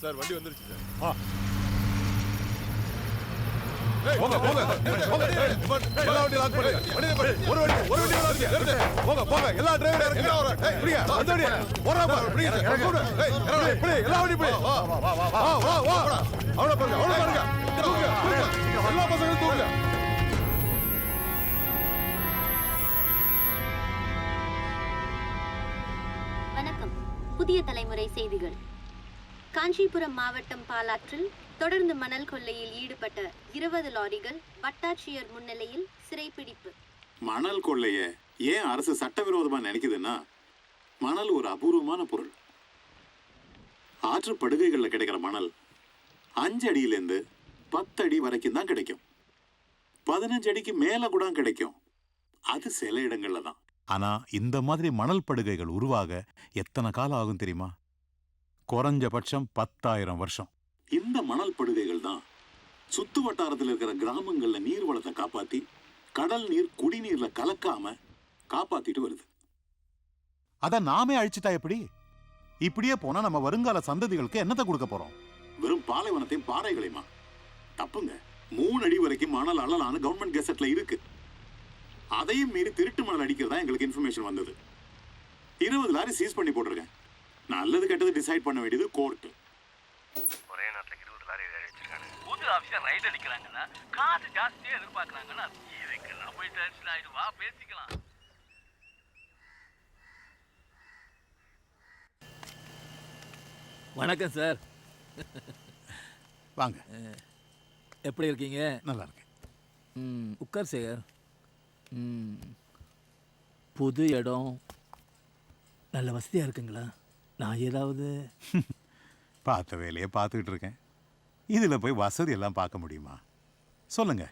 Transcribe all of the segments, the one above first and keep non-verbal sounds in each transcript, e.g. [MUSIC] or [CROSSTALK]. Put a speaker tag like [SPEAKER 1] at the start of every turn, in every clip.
[SPEAKER 1] Sir வண்டி வந்துருச்சு sir
[SPEAKER 2] ஆ.
[SPEAKER 1] ஏய்,
[SPEAKER 2] போங்க போங்க போங்க ஏய், எல்லா வண்டியும் லாக் பண்ணு வண்டி நிப்பாட்டு. ஒரு வண்டி ஒரு வண்டி லாக் பண்ணு. போங்க போங்க எல்லா டிரைவர் இறங்குங்க ஏய் பிடிங்க அந்த வண்டி போறா பாரு பிடிங்க இறங்க விடு. ஏய் இறங்க பிடி எல்லா வண்டியும் பிடி வா வா வா வா வா வா அவள பாருங்க அவள பாருங்க தூக்குங்க தூக்குங்க எல்லா பசங்களும் தூக்குங்க
[SPEAKER 3] வணக்கம் புதிய தலைமுறை செய்திகள் காஞ்சிபுரம் மாவட்டம் பாலாற்றில் தொடர்ந்து மணல் கொள்ளையில் ஈடுபட்ட இருபது லாரிகள் வட்டாட்சியர் முன்னிலையில் சிறைப்பிடிப்பு.
[SPEAKER 4] மணல் கொள்ளைய ஏன் அரசு சட்டவிரோதமா நினைக்குதுன்னா மணல் ஒரு அபூர்வமான பொருள். ஆற்று படுகைகள்ல கிடைக்கிற மணல் அஞ்சு அடியிலேருந்து பத்து அடி வரைக்கும் தான் கிடைக்கும். பதினஞ்சு அடிக்கு மேல கூட கிடைக்கும். அது சில இடங்கள்ல தான்.
[SPEAKER 5] ஆனா இந்த மாதிரி மணல் படுகைகள் உருவாக எத்தனை காலம் ஆகும் தெரியுமா? குறைஞ்சபட்சம் பத்தாயிரம் வருஷம்.
[SPEAKER 4] இந்த மணல் படுகைகள் தான் சுத்து வட்டாரத்தில் இருக்கிற கிராமங்கள்ல நீர் வளத்தை காப்பாத்தி கடல் நீர் குடிநீர்ல கலக்காம காப்பாத்திட்டு வருது.
[SPEAKER 5] அத நாமே அழிச்சிட்டா எப்படி? இப்படியே போனா நம்ம வருங்கால சந்ததிகளுக்கு என்னத்தை கொடுக்க போறோம்?
[SPEAKER 4] வெறும் பாலைவனத்தையும் பாறைகளையுமா? தப்புங்க. மூணு அடி வரைக்கும் மணல் அள்ளலான்னு கவர்மெண்ட் கெசட்ல இருக்கு. அதையும் மீறி திருட்டு மணல் அடிக்கிறதா எங்களுக்கு இன்ஃபர்மேஷன் வந்தது. இருபது லாரி சீஸ் பண்ணி போட்டிருக்கேன். நல்லது கெட்டது டிசைட் பண்ண வேண்டியது கோர்ட்
[SPEAKER 6] ஒரே நேரத்தில் இருபது லாரி அடிச்சிருக்காங்க புது ஆஃபீஸர் ரைட் அடிக்கிறாங்கன்னா காசு ஜாஸ்தியாக எதிர்பார்க்குறாங்கன்னா இதுக்கு நான் போய் டென்ஷன் ஆகிட்டு வா பேசிக்கலாம்.
[SPEAKER 7] வணக்கம் சார்
[SPEAKER 5] வாங்க.
[SPEAKER 7] எப்படி இருக்கீங்க?
[SPEAKER 5] நல்லா இருக்கேன்.
[SPEAKER 7] ம் உட்கார் சேகர். ம் புது இடம். நல்ல வசதியாக இருக்குங்களா? நான் ஏதாவது [LAUGHS]
[SPEAKER 5] பார்த்த வேலையை பார்த்துக்கிட்டு இருக்கேன். இதுல போய் வசதி எல்லாம் பார்க்க முடியுமா? சொல்லுங்க.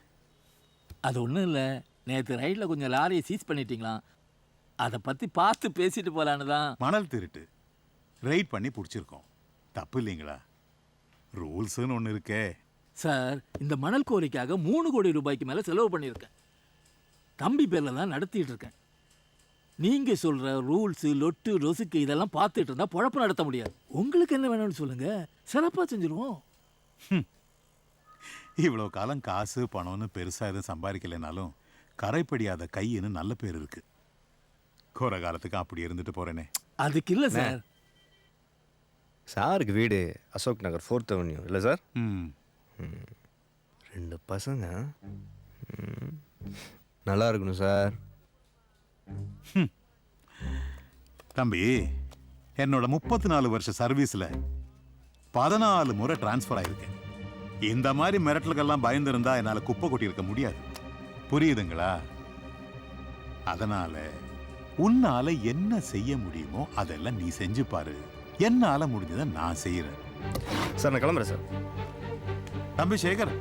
[SPEAKER 7] அது ஒன்றும் இல்லை. நேற்று ரைடில் கொஞ்சம் லாரியை சீஸ் பண்ணிட்டீங்களாம் அதை பற்றி பார்த்து பேசிட்டு போகலான்னு தான்.
[SPEAKER 5] மணல் திருட்டு. ரைட் பண்ணி பிடிச்சிருக்கோம். தப்பு இல்லைங்களா? ரூல்ஸ்னு ஒன்று இருக்கே.
[SPEAKER 7] சார் இந்த மணல் கோரிக்காக மூணு கோடி ரூபாய்க்கு மேலே செலவு பண்ணியிருக்கேன். தம்பி பேரில் தான் நடத்திட்டு இருக்கேன். நீங்கள் சொல்கிற ரூல்ஸு லொட்டு ரொசுக்கு இதெல்லாம் பார்த்துட்டு இருந்தால் பொழப்பு நடத்த முடியாது. உங்களுக்கு என்ன வேணும்னு சொல்லுங்கள் சிறப்பாக செஞ்சுருவோம்.
[SPEAKER 5] இவ்வளோ காலம் காசு பணம்னு பெருசாக எதுவும் சம்பாதிக்கலைனாலும் கரைப்படியாத கைன்னு நல்ல பேர் இருக்கு. கோர காலத்துக்கு அப்படி இருந்துட்டு போறேனே.
[SPEAKER 7] அதுக்கு இல்லை சார்.
[SPEAKER 8] சாருக்கு வீடு அசோக் நகர் ஃபோர்த் அவென்யூ இல்லை சார்?
[SPEAKER 5] ம்.
[SPEAKER 8] ரெண்டு பசங்க. நல்லா இருக்கணும் சார்.
[SPEAKER 5] தம்பி என்னோட முப்பத்தி நாலு வருஷ சர்வீஸ்ல பதினாலு முறை டிரான்ஸ்ஃபர் ஆயிருக்கேன். இந்த மாதிரி மிரட்டலுக்கெல்லாம் பயந்திருந்தா என்னால குப்பை கொட்டியிருக்க முடியாது. புரியுதுங்களா? அதனால உன்னால என்ன செய்ய முடியுமோ அதெல்லாம் நீ செஞ்சு பாரு. என்னால முடிஞ்சதை நான் செய்யறேன்
[SPEAKER 8] சார் நான் கிளம்புறேன் சார்.
[SPEAKER 5] தம்பி சேகர்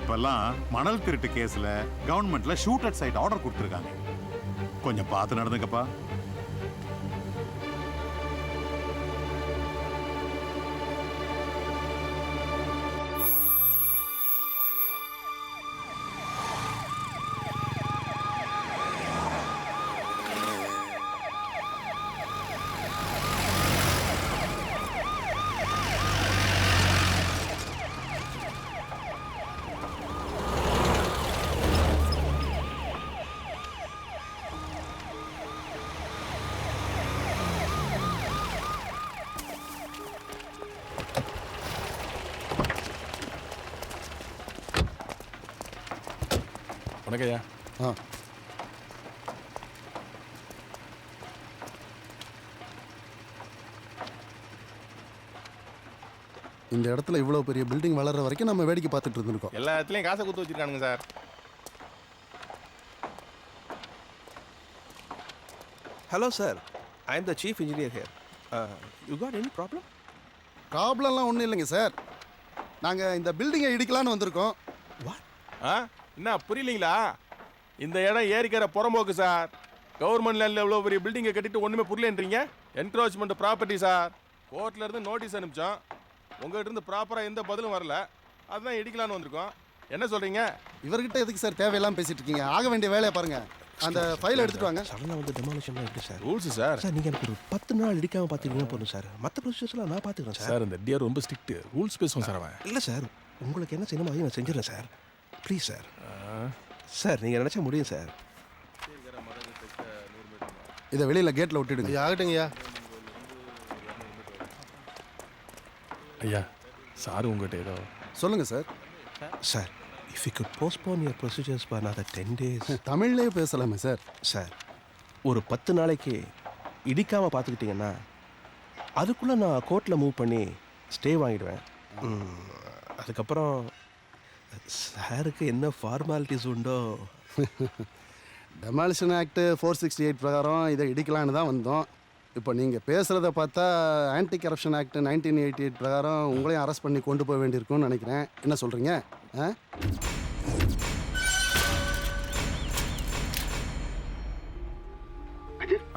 [SPEAKER 5] இப்பெல்லாம் மணல் திருட்டு கேஸ்ல கவர்மெண்ட்ல ஷூட் அட் சைட் ஆர்டர் கொடுத்துருக்காங்க. கொஞ்சம் பார்த்து நடந்துக்கப்பா
[SPEAKER 1] வணக்கம் ஐயா
[SPEAKER 2] ஆ இந்த இடத்துல இவ்வளோ பெரிய பில்டிங் வளர்ற வரைக்கும் நம்ம வேடிக்கை பார்த்துட்டு இருந்திருக்கோம்
[SPEAKER 1] எல்லா இடத்துலையும் காசை கொடுத்து வச்சிருக்கானுங்க
[SPEAKER 9] sir sir. I am the chief engineer here. Uh, you got any problem?
[SPEAKER 2] ப்ராப்ளம்லாம் ஒன்றும் இல்லைங்க சார் நாங்கள் இந்த பில்டிங்கை இடிக்கலான்னு வந்திருக்கோம்
[SPEAKER 9] What?
[SPEAKER 1] ஆ என்ன புரியலீங்களா? இந்த இடம் ஏரிக்கிற புறம்போக்கு சார். கவர்மெண்ட் லேண்டில் எவ்வளோ பெரிய பில்டிங்கை கட்டிட்டு ஒன்றுமே புரியலன்றீங்க? Encroachment property sir. கோர்ட்ல இருந்து நோட்டீஸ் அனுப்பிச்சோம். உங்ககிட்ட இருந்து ப்ராப்பராக எந்த பதிலும் வரல. அதுதான் இடிக்கலான்னு வந்திருக்கோம். என்ன சொல்கிறீங்க
[SPEAKER 2] இவர்கிட்ட எதுக்கு சார் தேவையெல்லாம் பேசிட்டு இருக்கீங்க? ஆக வேண்டிய வேலையை பாருங்க. அந்த ஃபைல் எடுத்துட்டு வாங்க.
[SPEAKER 9] சடனாக வந்து டெமாலிஷன்லாம் எப்படி சார்?
[SPEAKER 1] Rules sir.
[SPEAKER 9] சார் நீங்கள் எனக்கு ஒரு பத்து நாள் இடிக்காமல் பார்த்துக்கிட்டீங்கன்னா போதும் சார். மற்ற ப்ரொசீஜர்ஸ்லாம் நான் பார்த்துக்கிறேன் சார்.
[SPEAKER 1] சார் இந்த டியர் ரொம்ப ஸ்ட்ரிக்ட் ரூல்ஸ் பேசுவோம் சார் அவன்.
[SPEAKER 9] இல்லை சார். உங்களுக்கு என்ன செய்யணுமோ அதையும் நான் செஞ்சிடறேன் சார். ப்ளீஸ் சார் சார் நீங்கள் நினச்சா முடியும் சார்
[SPEAKER 2] இதை வெளியில் கேட்டில் விட்டுடுங்க. ஆகட்டுங்கய்யா
[SPEAKER 1] ஐயா. சார் உங்ககிட்ட ஏதோ
[SPEAKER 2] சொல்லுங்க sir
[SPEAKER 9] sir if you could postpone your procedures for another ten days
[SPEAKER 2] தமிழ்லேயே பேசலாமே சார்
[SPEAKER 9] சார் ஒரு பத்து நாளைக்கு இடிக்காமல் பார்த்துக்கிட்டிங்கன்னா அதுக்குள்ளே நான் கோர்ட்டில் மூவ் பண்ணி ஸ்டே வாங்கிடுவேன். அதுக்கப்புறம் சாருக்கு என்ன ஃபார்மாலிட்டிஸ் உண்டோ?
[SPEAKER 2] Demolition act four sixty eight பிரகாரம் இதை இடிக்கலான்னு தான் வந்தோம். இப்போ நீங்கள் பேசுகிறத பார்த்தா anti corruption act nineteen eighty eight பிரகாரம் உங்களையும் அரெஸ்ட் பண்ணி கொண்டு போக வேண்டியிருக்கும்னு நினைக்கிறேன். என்ன சொல்கிறீங்க ஆ?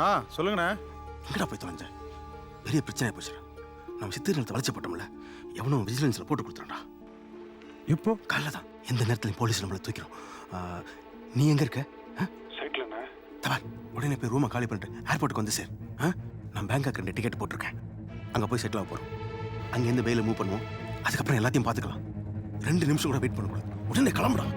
[SPEAKER 5] ஆ சொல்லுங்கண்ணே.
[SPEAKER 10] எங்கடா போய் தொலைஞ்ச? பெரிய பிரச்சனை போச்சுடா. நம்ம சித்திர நிலத்தை வளைச்சு போட்டோம்ல. எவனோ விஜிலன்ஸில் போட்டு கொடுத்துறான்டா
[SPEAKER 5] இப்போ
[SPEAKER 10] காலைல தான் எந்த நேரத்துலையும் போலீஸ் நம்மளை தூக்கிறோம் நீ எங்க இருக்க? தவார் உடனே போய் ரூமை காலி பண்ணிட்டு ஏர்போர்ட்டுக்கு வந்து சார். ஆ? நான் பேங்காக் ரெண்டு டிக்கெட் போட்டிருக்கேன். அங்கே போய் செட்டில் ஆக போகிறோம் அங்கேருந்து வெயில மூவ் பண்ணுவோம். அதுக்கப்புறம் எல்லாத்தையும் பார்த்துக்கலாம். ரெண்டு நிமிஷம் கூட வெயிட் பண்ணக்கூடாது. உடனே கிளம்புடா.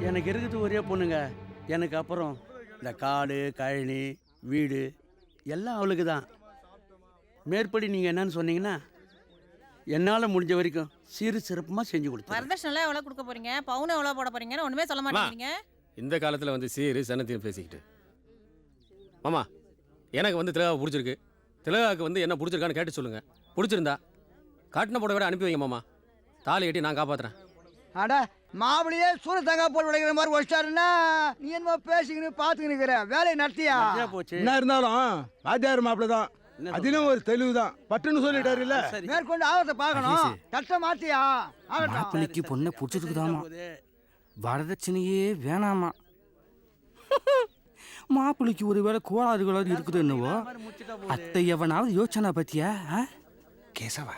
[SPEAKER 11] எனக்கு இருக்குது ஒரே பொண்ணுங்க. எனக்கு அப்புறம் இந்த காடு கழனி வீடு எல்லாம் அவளுக்கு தான். மேற்படி நீங்கள் என்னன்னு சொன்னீங்கன்னா என்னால் முடிஞ்ச வரைக்கும் சிறு சிறப்புமாக செஞ்சு கொடுத்தேன்
[SPEAKER 12] வரதட்சணை எவ்வளோ கொடுக்க போறீங்க? பவுன் எவ்வளோ போட போறீங்கன்னு ஒண்ணுமே சொல்ல மாட்டேங்கிறீங்க.
[SPEAKER 8] இந்த காலத்தில் வந்து சீரு சனத்தையும் பேசிக்கிட்டு. மாமா எனக்கு வந்து திலகாவை பிடிச்சிருக்கு. திலகாவுக்கு வந்து என்ன பிடிச்சிருக்கான்னு கேட்டு சொல்லுங்க. பிடிச்சிருந்தா காட்டின போட வேற அனுப்பி வைங்க மாமா. தாலி கட்டி நான் காப்பாத்துறேன்.
[SPEAKER 11] அட மாப்பிளையே சூரிய தங்கா போட்டு உடைக்கிற மாதிரி வச்சிட்டாருன்னா நீ என்ன பேசிக்கின்னு பார்த்துக்கின்னு இருக்கிற. வேலையை நடத்தியா போச்சு?
[SPEAKER 2] என்ன இருந்தாலும் வாத்தியார் மாப்பிள்ள தான். அதிலும் ஒரு தெளிவு தான். பட்டுன்னு சொல்லிட்டாரு இல்ல?
[SPEAKER 11] மேற்கொண்டு ஆபத்தை பார்க்கணும். கஷ்டம் மாத்தியா?
[SPEAKER 10] மாப்பிள்ளைக்கு பொண்ணை பிடிச்சிருக்குதாமா? வரதட்சணையே வேணாமா? [LAUGHS] மாப்பிள்ளைக்கு ஒருவேளை கோளாறுகளாவது இருக்குது என்னவோ? அத்தை எவனாவது யோசனை பத்தியா கேசவா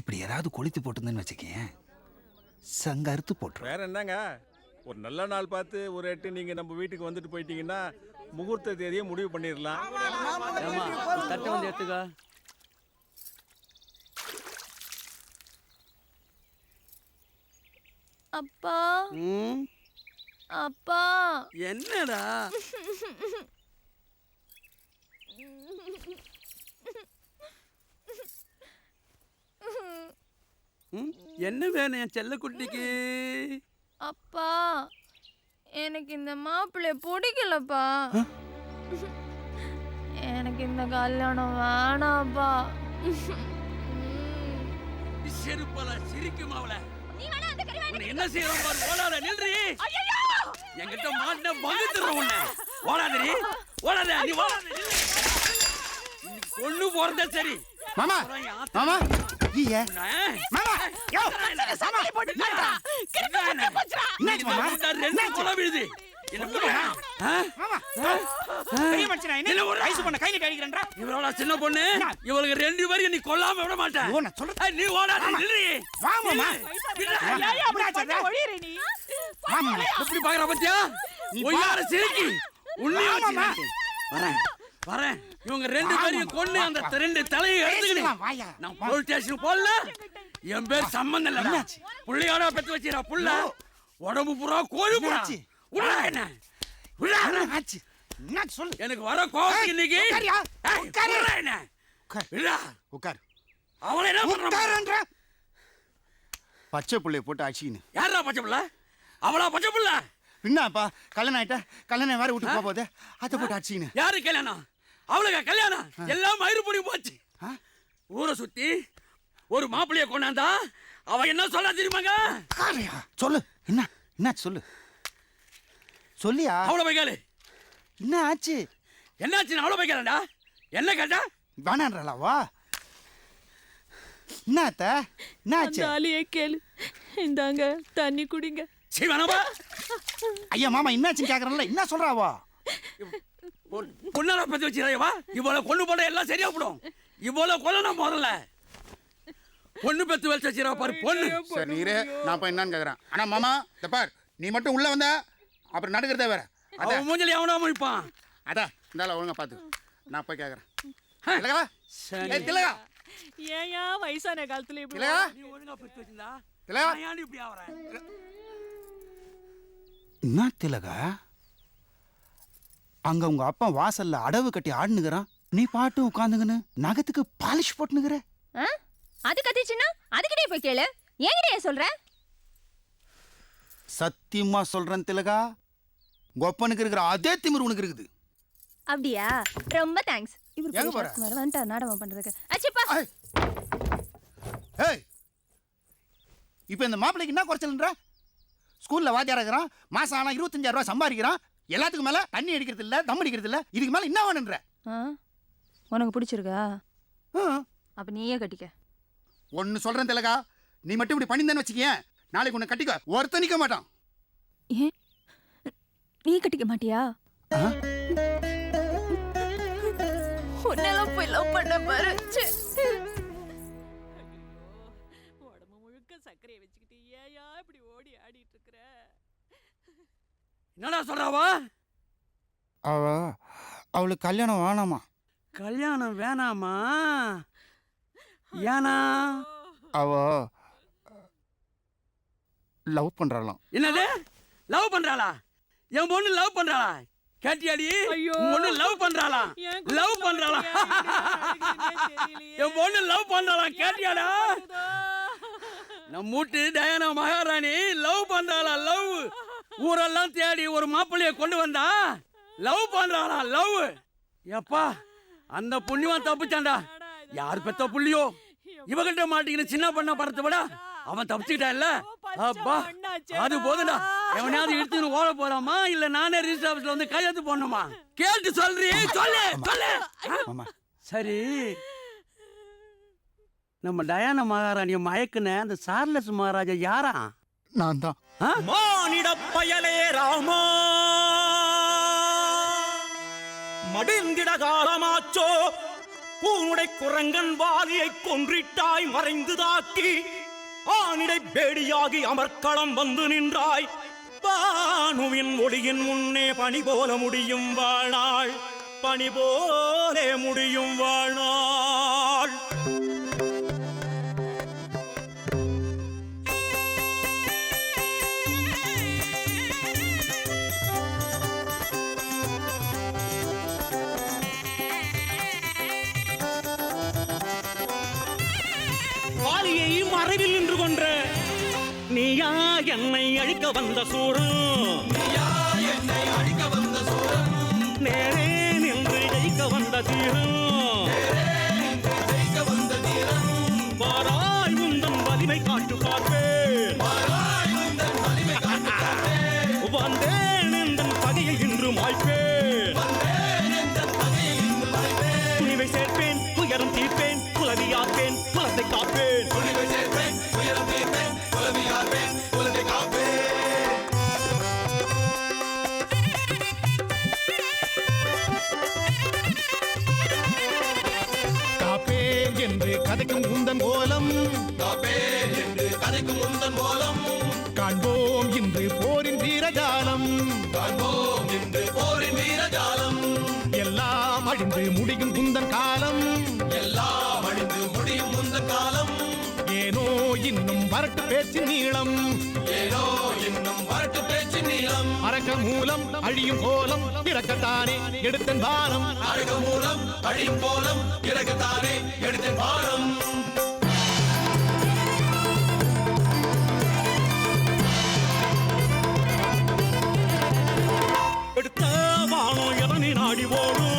[SPEAKER 10] இப்படி ஏதாவது கொளுத்தி போட்டுருந்தேன்னு வச்சுக்கேன். சங்க அறுத்து போட்டுரும்.
[SPEAKER 1] வேற என்னங்க? ஒரு நல்ல நாள் பார்த்து ஒரு எட்டு நீங்க நம்ம வீட்டுக்கு வந்துட்டு போயிட்டீங்கன்னா முகூர்த்த தேதியை முடிவு பண்ணிடலாம்.
[SPEAKER 11] தட்டை வந்து எடுத்துக்கோ.
[SPEAKER 12] அப்பா. அப்பா.
[SPEAKER 11] என்னடா? ம், [LAUGHS] என்ன வேணும் என் செல்லக்குட்டிக்கு?
[SPEAKER 12] அப்பா எனக்கு இந்த மாப்பிள்ளை பிடிக்கலப்பா. எனக்கு இந்த கல்யாணம் வேணாப்பா.
[SPEAKER 11] செருப்பல சிரிக்கும் அவள. என்ன செய்யறோம் பாரு ஓடாத நில்றி. என்கிட்ட மாட்டின வகுத்துறோம் உன்னை. ஓடாதடி ஓடாத நீ ஓடாத கொண்டு போறதே சரி.
[SPEAKER 10] மாமா மாமா. ஐயா. மாமா யோ.
[SPEAKER 11] இன்னைக்கு இந்த முட்டை ரெண்டு குலை விழுது. என்ன விடுடா? ஆ? ஆ? என்ன? விடுடா? இவளோட சின்ன பொண்ணு இவளுக்கு ரெண்டு பேரும் நீ கொல்லாம விட மாட்டேன். நீ ஓடாத நில்றி எப்படி பாக்குற பத்தியா? ஒய்யார சிரிக்கி. உன்னையும் வச்சு நிறுத்து. வரேன். வரேன். இவங்க ரெண்டு பேரையும் கொண்டு அந்த ரெண்டு தலையை எடுத்துக்கிட்டு நான் போலீஸ் ஸ்டேஷன் போடல என் பேர் சம்பந்தம் இல்ல புள்ளையோட பெத்து வச்சிரா புள்ள. உடம்பு புறா கோழி புறா உள்ள என்ன? உள்ள என்ன?
[SPEAKER 10] சொல்லு.
[SPEAKER 11] எனக்கு வர கோபம் இன்னைக்கு உள்ள என்ன? இல்ல
[SPEAKER 10] உட்கார்.
[SPEAKER 11] அவளை என்ன பண்றான்
[SPEAKER 10] பச்சை புள்ளைய போட்டு அடிச்சிக்கின்னு
[SPEAKER 11] யாரா பச்சை புள்ள? அவளா பச்சை புள்ள?
[SPEAKER 10] என்னப்பா கல்யாணம் ஆயிட்டா கல்யாணம் வேற வீட்டுக்கு போக போதே அதை போட்டு அடிச்சிக்கின்னு
[SPEAKER 11] யாரு கல்யாணம்? அவளுக்கு கல்யாணம். எல்லாம் மயிறுபடி போச்சு. ஊரை சுத்தி ஒரு மாப்பிள்ளைய கொண்டாந்தா அவ என்ன சொல்ல தெரியுமாங்க?
[SPEAKER 10] சொல்லு. என்ன என்ன சொல்லு. சொல்லியா?
[SPEAKER 11] அவளை போய் கேளு.
[SPEAKER 10] என்ன ஆச்சு?
[SPEAKER 11] என்னாச்சு அவளை போய் கேளடா. என்ன கேட்டா?
[SPEAKER 10] வேணான்றா வா. என்ன அத்த? என்ன ஆச்சு?
[SPEAKER 12] தாலியே கேளு. இந்தாங்க தண்ணி குடிங்க.
[SPEAKER 11] சீ வேணாமா?
[SPEAKER 10] ஐயா மாமா என்னாச்சுன்னு கேக்குறேன்ல. என்ன சொல்றாவா
[SPEAKER 11] பொண்ணால பத்தி வச்சிருவா இவ்வளவு கொண்டு போட எல்லாம் சரியா போடும் இவ்வளவு கொல்லணும் முதல்ல. பொண்ணு பெத்து வச்சு வச்சிரா பாரு பொண்ணு.
[SPEAKER 13] சரி நீரே நான் போய் என்னன்னு கேக்குறேன். ஆனா மாமா இந்த பார் நீ மட்டும் உள்ள வந்த அப்புறம் நடுக்கிறதே வேற.
[SPEAKER 11] அவன் மூஞ்சில எவனா முடிப்பான்
[SPEAKER 13] அதான் இந்தால ஒழுங்கா பாத்து. நான் போய் கேக்குறேன். திலகா ஏய் திலகா.
[SPEAKER 12] ஏயா வயசான காலத்துல இப்படி
[SPEAKER 13] திலகா.
[SPEAKER 11] நீ ஒழுங்கா பெத்து வச்சிருந்தா.
[SPEAKER 13] திலகா.
[SPEAKER 11] நான் ஏன்டி இப்படி ஆவறேன்?
[SPEAKER 13] என்ன திலகா? அங்க உங்க அப்பா வாசல்ல அடவு கட்டி ஆடுனுக்குறான். நீ பாட்டு உட்காந்துங்கன்னு நகத்துக்கு பாலிஷ் போட்டுனுக்குற.
[SPEAKER 14] ஆ? அது கத்திச்சுன்னா அதுக்கிட்டே போய் கேளு. ஏன் சொல்ற?
[SPEAKER 13] சத்தியமா சொல்றேன் திலகா. கொப்பனுக்கு இருக்கிற அதே திமிரு உனக்கு இருக்குது.
[SPEAKER 14] அப்படியா? ரொம்ப தேங்க்ஸ் இவர்
[SPEAKER 13] எங்க போற?
[SPEAKER 14] வந்துட்டா நாடகம் பண்றதுக்கு. அச்சிப்பா
[SPEAKER 13] ஏய். இப்போ இந்த மாப்பிள்ளைக்கு என்ன குறைச்சல்ன்ற? ஸ்கூல்ல வாத்தியார் இருக்கிறான்? மாசம் ஆனா இருபத்தஞ்சாயிரம் ரூபாய் சம்பாதிக்கிறான். எல்லாத்துக்கும் மேல தண்ணி அடிக்கிறது இல்ல தம் அடிக்கிறது இல்ல. இதுக்கு மேல என்ன வேணுன்ற
[SPEAKER 14] ஆ? உனக்கு பிடிச்சிருக்கா. அப்ப நீயே கட்டிக்க.
[SPEAKER 13] ஒன்னு சொல்றேன் திலகா. நீ மட்டும் இப்படி பண்ணிருந்தேன்னு வச்சுக்கேன் நாளைக்கு உன்னை கட்டிக்க ஒருத்தன் நிக்க மாட்டான்.
[SPEAKER 14] ஏன்? நீ கட்டிக்க மாட்டியா? உன்னெல்லாம் போய் லவ் பண்ண பாரு.
[SPEAKER 12] சர்க்கரையை வச்சுக்கிட்டு ஏயா இப்படி ஓடி ஆடிட்டு இருக்கிற?
[SPEAKER 11] என்னடா சொல்றாவா?
[SPEAKER 13] அவ அவளுக்கு கல்யாணம் வேணாமா?
[SPEAKER 11] கல்யாணம் வேணாமா? ஏனா?
[SPEAKER 13] அவ லவ் பண்றாளாம்.
[SPEAKER 11] என்னது? லவ் பண்றாளா? என் பொண்ணு லவ் பண்றாளா? கேட்டியாடி? உன் பொண்ணு லவ் பண்றாளா? லவ் பண்றாளா? என் பொண்ணு லவ் பண்றாளா? கேட்டியாடா? நம்ம மூட்டு டயானா மகாராணி லவ் பண்றாளா? லவ். ஊரெல்லாம் தேடி ஒரு மாப்பிள்ளைய கொண்டு வந்தா லவ் பண்றாளா லவ்? எப்பா அந்த புண்ணியவன் தப்பிச்சான்டா. யார் பெத்த புள்ளியோ? இவகிட்ட மாட்டிக்கின்னு சின்ன பண்ண படத்தை விட. அவன் தப்பிச்சுக்கிட்டான்ல? அப்பா அது போதுடா எவனையாவது இழுத்துன்னு ஓட போறாமா? இல்ல நானே ரிஜிஸ்டர் ஆபீஸ்ல வந்து கையெழுத்து போடணுமா? கேட்டு சொல்றீ சொல்லு சொல்லு. சரி. நம்ம டயானா மகாராணிய மயக்குன அந்த சார்லஸ் மகாராஜா யாரா?
[SPEAKER 13] நான் தான்.
[SPEAKER 15] மானிட பயலே ராமா. மடிந்திட காலமாச்சோ பூனுடை குரங்கன் வாலியை கொன்றிட்டாய் மறைந்து தாக்கி ஆனிடை பேடியாகி அமர்க்களம் வந்து நின்றாய். பானுவின் ஒளியின் முன்னே பணி போல முடியும் வாழ்நாள் பணி போலே முடியும் வாழ்நாள். மறைவில் நின்று கொன்ற. நீயா என்னை அழிக்க வந்த சூடு நேரே நின்று ஜெயிக்க வந்த தீரம்
[SPEAKER 2] கதைக்கும் உந்தன் கோலம்.
[SPEAKER 15] கதைக்கும் உந்தன் கோலம்
[SPEAKER 2] காண்போம் இன்று போரின் வீரஜாலம்.
[SPEAKER 15] காண்போம் இன்று போரின் வீரஜாலம்
[SPEAKER 2] எல்லாம் அழிந்து முடியும் உந்தன் காலம்.
[SPEAKER 15] எல்லாம் அழிந்து முடியும் உந்தன் காலம்
[SPEAKER 2] ஏனோ இன்னும் வரட்டு
[SPEAKER 15] பேச்சு நீளம்.
[SPEAKER 2] அரக்க மூலம் அழியும் கோலம் பிறக்கத்தானே எடுத்தன் பானம்
[SPEAKER 15] அழகு மூலம் அழியும் கோலம் இறக்கத்தானே எடுத்த பாடம் எடுத்த வானம் எதனை நாடி ஓடும்?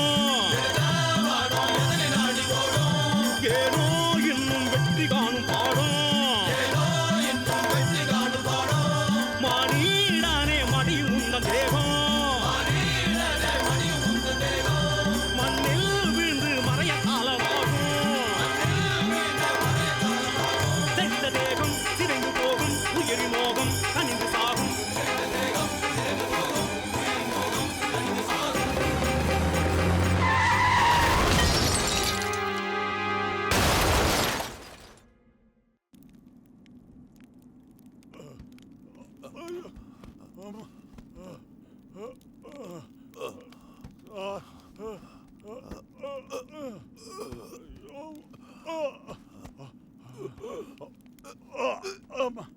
[SPEAKER 15] Uh, uh, um.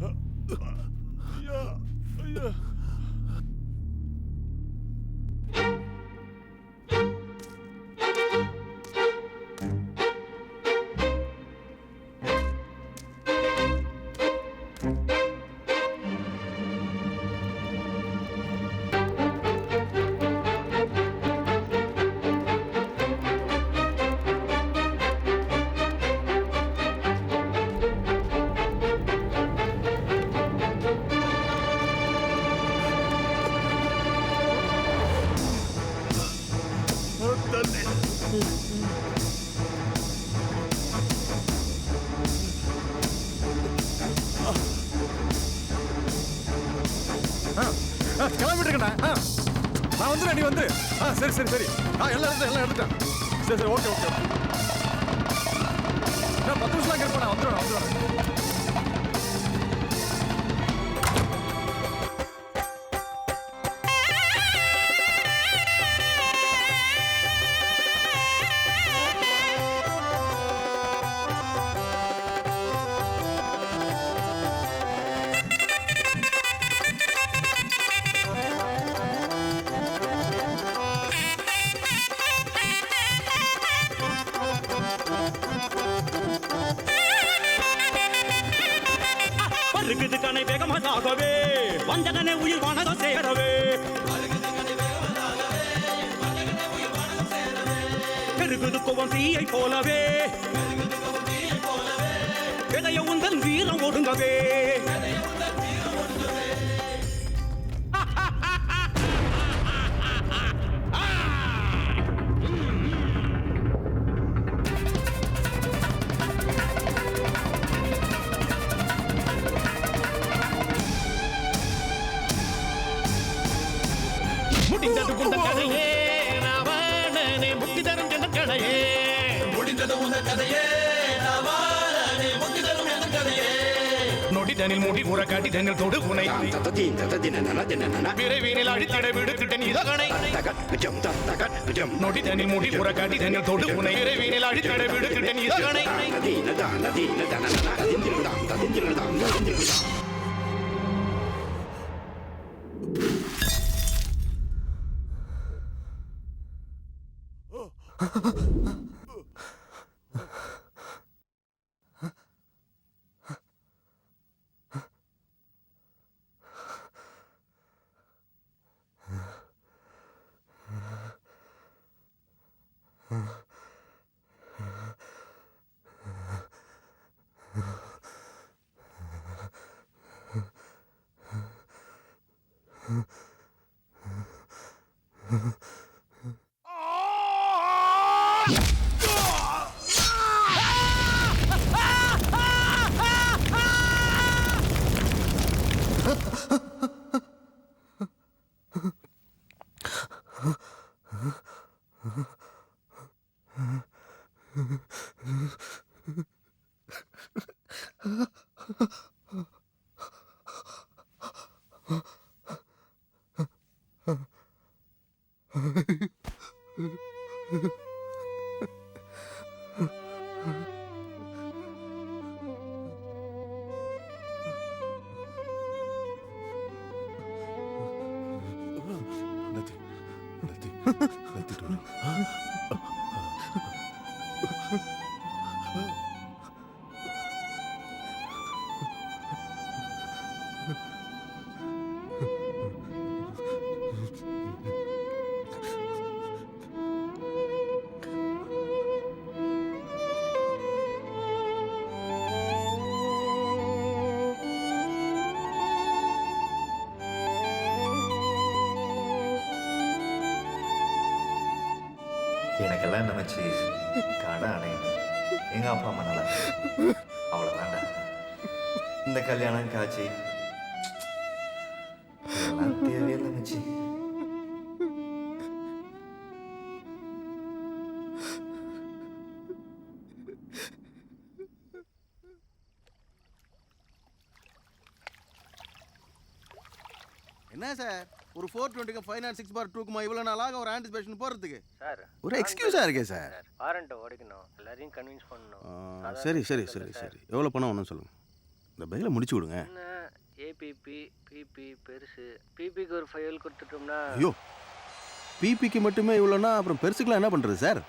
[SPEAKER 16] Huh. இருக்கேன்டா ஆ. நான் வந்துடுறேன் நீ வந்து. ஆ சரி சரி சரி. ஆ எல்லாம் எடுத்து எல்லாம் எடுத்துட்டேன் சரி சரி ஓகே ஓகே நான் பத்து நிமிஷம் அங்கே இருப்பேன் நான் வந்துடுவேன் வந்துடுவேன்
[SPEAKER 17] வந்தகனை சேரவே பெருகுது கோவம் தீயை போலவே. விதைய உந்தன் வீரம் ஒடுங்கவே. நொடிதனில் முடி உற காட்டிதனில் தொடு உனை விரைவினில் அழித்திட விடுத்திட்டன் இதகனை நொடிதனில் முடி உற காட்டிதனில் தொடு உனை விரைவினில் அழித்திட விடுத்திட்டன் இதகனை Ah!
[SPEAKER 18] கல்யாணம் நினைச்சு கடை அணையணும் எங்கள் அப்பா அம்மா நல்லா அவ்வளோ வேண்டாம் இந்த கல்யாணம் காட்சி. தேவையில்லை மச்சி.
[SPEAKER 10] என்ன சார்? ஒரு ஃபோர் டுவெண்ட்டிக்கு ஃபைவ் நாட் சிக்ஸ் பார் டூக்குமா இவ்வளோ நாளாக ஒரு ஆன்டிசிபேஷன் போகிறதுக்கு
[SPEAKER 6] சார்
[SPEAKER 10] ஒரு எக்ஸ்கியூஸாக இருக்கே சார்.
[SPEAKER 6] வாரண்ட்டை உடைக்கணும் எல்லாரையும் கன்வின்ஸ் பண்ணணும்.
[SPEAKER 10] சரி சரி சரி
[SPEAKER 6] சார்.
[SPEAKER 10] எவ்வளோ பணம் ஒன்றும் சொல்லுங்கள் இந்த பையில முடிச்சு விடுங்க.
[SPEAKER 6] ஏபிபி பிபி பெருசு. பிபிக்கு ஒரு ஃபைல் கொடுத்துட்டோம்னா
[SPEAKER 10] ஐயோ. பிபிக்கு மட்டுமே இவ்வளோனா அப்புறம் பெருசுக்கெலாம் என்ன பண்ணுறது சார்?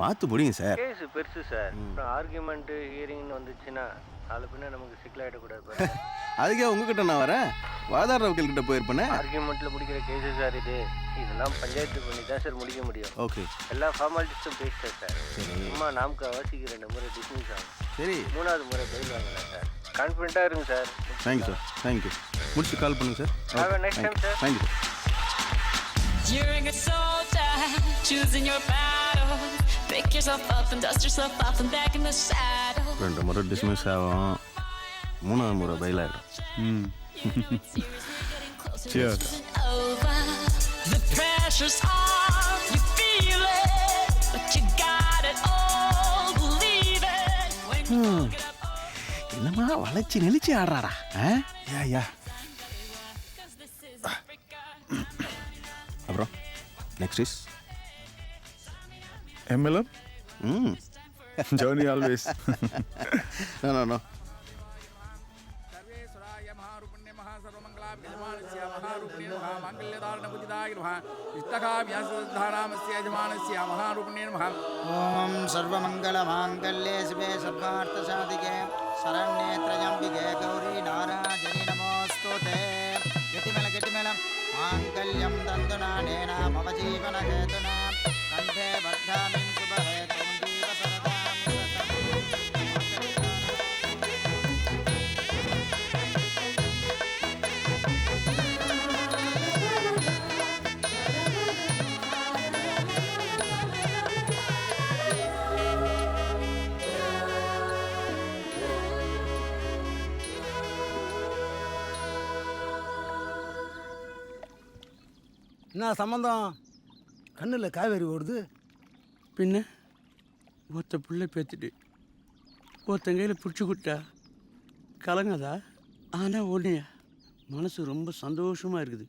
[SPEAKER 10] பார்த்து முடிங்க சார்.
[SPEAKER 6] கேஸ் பெருசு சார். அப்புறம் ஆர்கியூமெண்ட் ஹியரிங்னு வந்துச்சுன்னா நாலு பின்ன நமக்கு சிக்கலாயிடக்கூடாது பாருங்க. [LAUGHS]
[SPEAKER 10] அதுக்கே உங்ககிட்ட நான் வரேன். வாதாடுற வக்கீல்கிட்ட போயிருப்பேனே.
[SPEAKER 6] ஆர்கியூமெண்ட்ல முடிக்கிற கேஸ் சார் இது. இதெல்லாம் பஞ்சாயத்து பண்ணி தான் சார் முடிக்க முடியும்.
[SPEAKER 10] ஓகே
[SPEAKER 6] எல்லா ஃபார்மாலிட்டிஸும் பேசிட்டேன் சார்.
[SPEAKER 10] சரி.
[SPEAKER 6] சும்மா நாமக்கு அவசிக்கு ரெண்டு முறை டிஸ்மிஸ் ஆகும்.
[SPEAKER 10] சரி.
[SPEAKER 6] மூணாவது முறை பெயில் வாங்கலாம் சார். கான்ஃபிடண்ட்டாக இருங்க சார்.
[SPEAKER 10] தேங்க்யூ சார் தேங்க்யூ முடிச்சு கால் பண்ணுங்க
[SPEAKER 6] sir. A nice time, sir.
[SPEAKER 10] Thank you
[SPEAKER 12] You're a soldier, choosing your battle. Pick yourself up and dust yourself off and back in the saddle.
[SPEAKER 10] ரெண்டு முறை dismiss ஆகும். மூணாவது முறை பயில் ஆகிடும் ம். Cheers.
[SPEAKER 12] Over. The pressure's on, you feel it, but you got it all, believe it. When you
[SPEAKER 10] ம். என்னம்மா வளைச்சி நெளிச்சு ஆடுறாடா? ஆ? Yeah yeah. அப்புறம் next is
[SPEAKER 16] MLM
[SPEAKER 10] hmm.
[SPEAKER 16] Journey always
[SPEAKER 10] no no no
[SPEAKER 19] ॐ सर्वमङ्गलमाङ्गल्ये शिवे सर्वार्थसाधिके शरण्ये त्र्यम्बिके गौरी नाराजनि नमोऽस्तु ते गतिमेल गतिमेल माङ्गल्यं दन्तुनानेन मम जीवनहेतुना कण्ठे वर्धामिं
[SPEAKER 11] என்ன சம்மந்தம் கண்ணில் காவேரி ஓடுது. பின்ன ஒருத்த பிள்ளை பேத்துட்டு ஒருத்தன் கையில் பிடிச்சி கொடுத்தா கலங்கதா? ஆனால் ஒன்றையா மனசு ரொம்ப சந்தோஷமாக இருக்குது.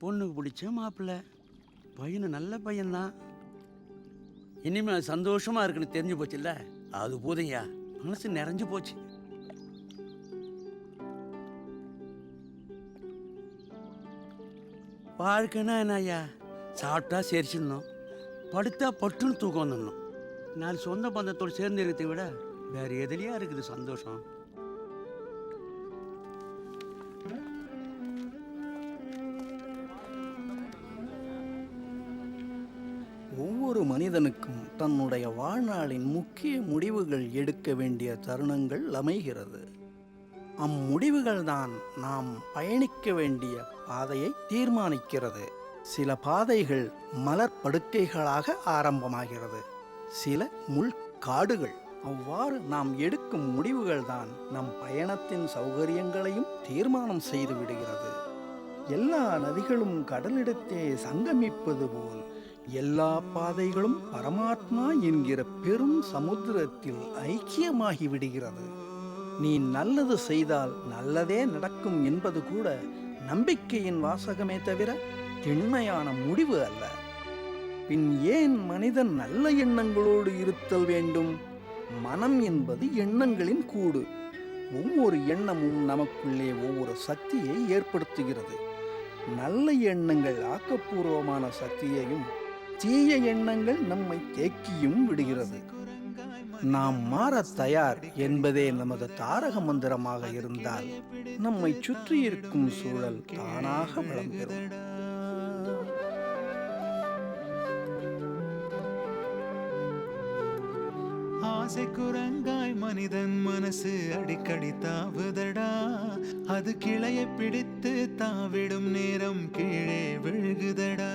[SPEAKER 11] பொண்ணுக்கு பிடிச்ச மாப்பிள்ளை பையனு நல்ல பையன்தான். இனிமேல் சந்தோஷமாக இருக்குன்னு தெரிஞ்சு போச்சுல்ல? அது போதையா மனசு நிறைஞ்சு போச்சு. வாழ்க்கைன்னா என்ன ஐயா சாப்பிட்டா சரிச்சிடணும். படுத்தா பட்டுன்னு தூக்கம் வந்துடணும் நான் சொந்த பந்தத்தோடு சேர்ந்து இருக்கிறதை விட வேறு எதுலையா இருக்குது சந்தோஷம்?
[SPEAKER 20] ஒவ்வொரு மனிதனுக்கும் தன்னுடைய வாழ்நாளின் முக்கிய முடிவுகள் எடுக்க வேண்டிய தருணங்கள் அமைகிறது. அம்முடிவுகள்தான் நாம் பயணிக்க வேண்டிய பாதையை தீர்மானிக்கிறது. சில பாதைகள் மலர் படுக்கைகளாக ஆரம்பமாகிறது. சில முள்காடுகள் அவ்வாறு நாம் எடுக்கும் முடிவுகள்தான் நம் பயணத்தின் சௌகரியங்களையும் தீர்மானம் செய்து விடுகிறது. எல்லா நதிகளும் கடலிடத்தே சங்கமிப்பது போல் எல்லா பாதைகளும் பரமாத்மா என்கிற பெரும் சமுத்திரத்தில் ஐக்கியமாகி விடுகிறது. நீ நல்லது செய்தால் நல்லதே நடக்கும் என்பது கூட நம்பிக்கையின் வாசகமே தவிர திண்மையான முடிவு அல்ல. பின் ஏன் மனிதன் நல்ல எண்ணங்களோடு இருத்தல் வேண்டும்? மனம் என்பது எண்ணங்களின் கூடு. ஒவ்வொரு எண்ணமும் நமக்குள்ளே ஒவ்வொரு சக்தியை ஏற்படுத்துகிறது. நல்ல எண்ணங்கள் ஆக்கப்பூர்வமான சக்தியையும் தீய எண்ணங்கள் நம்மை தேக்கியும் விடுகிறது. நாம் மாற தயார் என்பதே நமது தாரக மந்திரமாக இருந்தால் நம்மை சுற்றி இருக்கும் சூழல் தானாக வளம் பெறும்
[SPEAKER 21] ஆசை குரங்காய் மனிதன் மனசு அடிக்கடி தாவுதடா. அது கிளையை பிடித்து தாவிடும் நேரம் கீழே விழுகுதடா.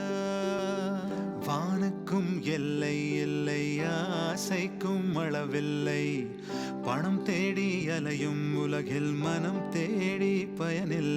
[SPEAKER 21] வானுக்கும் எல்லை இல்லை ஆசைக்கும் அளவில்லை. பணம் தேடி அலையும் உலகில் மனம் தேடி பயனில்லை.